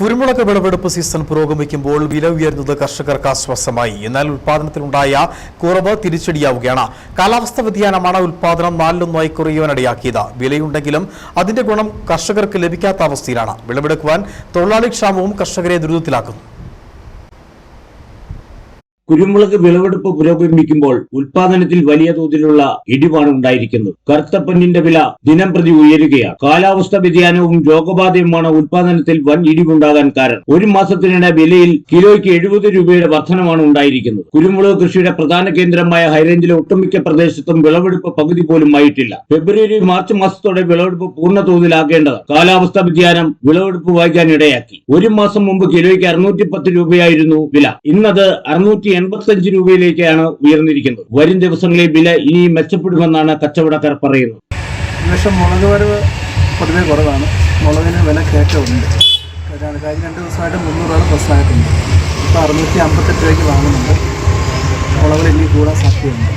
കുരുമുളക് വിളവെടുപ്പ് സീസൺ പുരോഗമിക്കുമ്പോൾ വില ഉയരുന്നത് കർഷകർക്ക് ആശ്വാസമായി. എന്നാൽ ഉൽപാദനത്തിലുണ്ടായ കുറവ് തിരിച്ചടിയാവുകയാണ്. കാലാവസ്ഥാ വ്യതിയാനമാണ് ഉൽപാദനം നാലിലൊന്നായി കുറയുവാനിടയാക്കിയത്. വിലയുണ്ടെങ്കിലും അതിന്റെ ഗുണം കർഷകർക്ക് ലഭിക്കാത്ത അവസ്ഥയിലാണ്. വിളവെടുക്കുവാൻ തൊഴിലാളി ക്ഷാമവും കർഷകരെ ദുരിതത്തിലാക്കുന്നു. കുരുമുളക് വിളവെടുപ്പ് പുരോഗമിക്കുമ്പോൾ ഉൽപാദനത്തിൽ വലിയ തോതിലുള്ള ഇടിവാണ് ഉണ്ടായിരിക്കുന്നത്. കറുത്ത പൊന്നിന്റെ വില ദിനം പ്രതി ഉയരുകയാണ്. കാലാവസ്ഥ വ്യതിയാനവും രോഗബാധയുമാണ് ഉൽപാദനത്തിൽ വൻ ഇടിവുണ്ടാകാൻ കാരണം. ഒരു മാസത്തിനിടെ വിലയിൽ കിലോയ്ക്ക് എഴുപത് രൂപയുടെ വർധനമാണ് ഉണ്ടായിരിക്കുന്നത്. കുരുമുളക് കൃഷിയുടെ പ്രധാന കേന്ദ്രമായ ഹൈറേഞ്ചിലെ ഒട്ടുമിക്ക പ്രദേശത്തും വിളവെടുപ്പ് പകുതി പോലും ആയിട്ടില്ല. ഫെബ്രുവരി മാർച്ച് മാസത്തോടെ വിളവെടുപ്പ് പൂർണ തോതിലാകേണ്ടത് കാലാവസ്ഥ വ്യതിയാനം വിളവെടുപ്പ് വായിക്കാൻ ഇടയാക്കി. ഒരു മാസം മുമ്പ് കിലോയ്ക്ക് അറുന്നൂറ്റി പത്ത് രൂപയായിരുന്നു വില. ഇന്നത് അറുന്നൂറ്റി എൺപത്തി രൂപയിലേക്കാണ് ഉയർന്നിരിക്കുന്നത്. വരും ദിവസങ്ങളിൽ വില ഇനിയും മെച്ചപ്പെടുമെന്നാണ് കച്ചവടക്കാർ പറയുന്നത്. വർഷം മുളക് വരവ് പൊതുവെ കുറവാണ്. മുളകിന് വില കയറ്റമുണ്ട്. കഴിഞ്ഞ രണ്ട് ദിവസമായിട്ട് മുന്നൂറ് രൂപ പ്രശ്നമായിട്ടുണ്ട്. ഇപ്പോൾ അറുന്നൂറ്റി അമ്പത്തെട്ട് രൂപയ്ക്ക് വാങ്ങുന്നുണ്ട്. മുളകിൽ ഇനി കൂടാൻ സാധ്യതയുണ്ട്.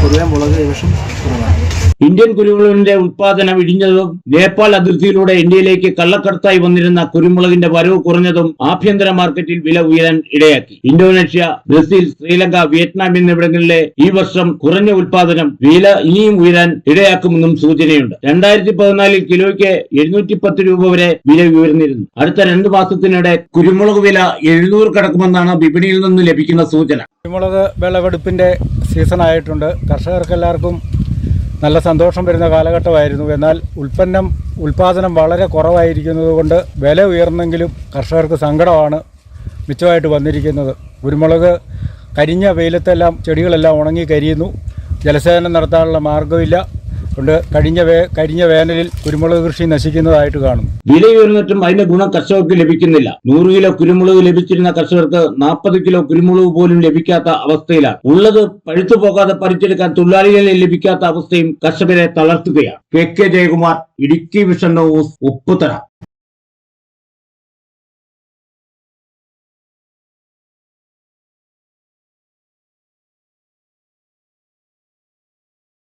പൊതുവെ മുളക് ഏകദേശം കുറവാണ്. ഇന്ത്യൻ കുരുമുളകിന്റെ ഉത്പാദനം ഇടിഞ്ഞതും നേപ്പാൾ അതിർത്തിയിലൂടെ ഇന്ത്യയിലേക്ക് കള്ളക്കടത്തായി വന്നിരുന്ന കുരുമുളകിന്റെ വരവ് കുറഞ്ഞതും ആഭ്യന്തര മാർക്കറ്റിൽ വില ഉയരാൻ ഇടയാക്കി. ഇന്തോനേഷ്യ ബ്രസീൽ ശ്രീലങ്ക വിയറ്റ്നാം എന്നിവിടങ്ങളിലെ ഈ വർഷം കുറഞ്ഞ ഉത്പാദനം വില ഇനിയും ഉയരാൻ ഇടയാക്കുമെന്നും സൂചനയുണ്ട്. രണ്ടായിരത്തി പതിനാലിൽ കിലോയ്ക്ക് എഴുന്നൂറ്റി പത്ത് രൂപ വരെ വില ഉയർന്നിരുന്നു. അടുത്ത രണ്ടു മാസത്തിനിടെ കുരുമുളക് വില എഴുന്നൂറ് കടക്കുമെന്നാണ് വിപണിയിൽ നിന്ന് ലഭിക്കുന്ന സൂചന. കുരുമുളക് വിളവെടുപ്പിന്റെ സീസൺ ആയിട്ടുണ്ട്. കർഷകർക്ക് കർഷകർക്കെല്ലാവർക്കും നല്ല സന്തോഷം വരുന്ന കാലഘട്ടമായിരുന്നു. എന്നാൽ ഉൽപ്പന്നം ഉൽപ്പാദനം വളരെ കുറവായിരിക്കുന്നത് കൊണ്ട് വില ഉയർന്നെങ്കിലും കർഷകർക്ക് സങ്കടമാണ് മിച്ചമായിട്ട് വന്നിരിക്കുന്നത്. കുരുമുളക് കരിഞ്ഞ വെയിലത്തെല്ലാം ചെടികളെല്ലാം ഉണങ്ങി കരിയുന്നു. ജലസേചനം നടത്താനുള്ള മാർഗമില്ല. കൊണ്ട് കഴിഞ്ഞ വേ കരിഞ്ഞ വേനലിൽ കുരുമുളക് കൃഷി നശിക്കുന്നതായിട്ട് കാണുന്നു. വിലയുയർന്നിട്ടും അതിന്റെ ഗുണം കർഷകർക്ക് ലഭിക്കുന്നില്ല. നൂറ് കിലോ കുരുമുളക് ലഭിച്ചിരുന്ന കർഷകർക്ക് നാൽപ്പത് കിലോ കുരുമുളക് പോലും ലഭിക്കാത്ത അവസ്ഥയിലാണ്. ഉള്ളത് പഴുത്തു പോകാതെ പറിച്ചെടുക്കാൻ തൊഴിലാളികളെ ലഭിക്കാത്ത അവസ്ഥയും കർഷകരെ തളർത്തുകയാണ്. K K Jayakumar Idukki vision news Upputhara.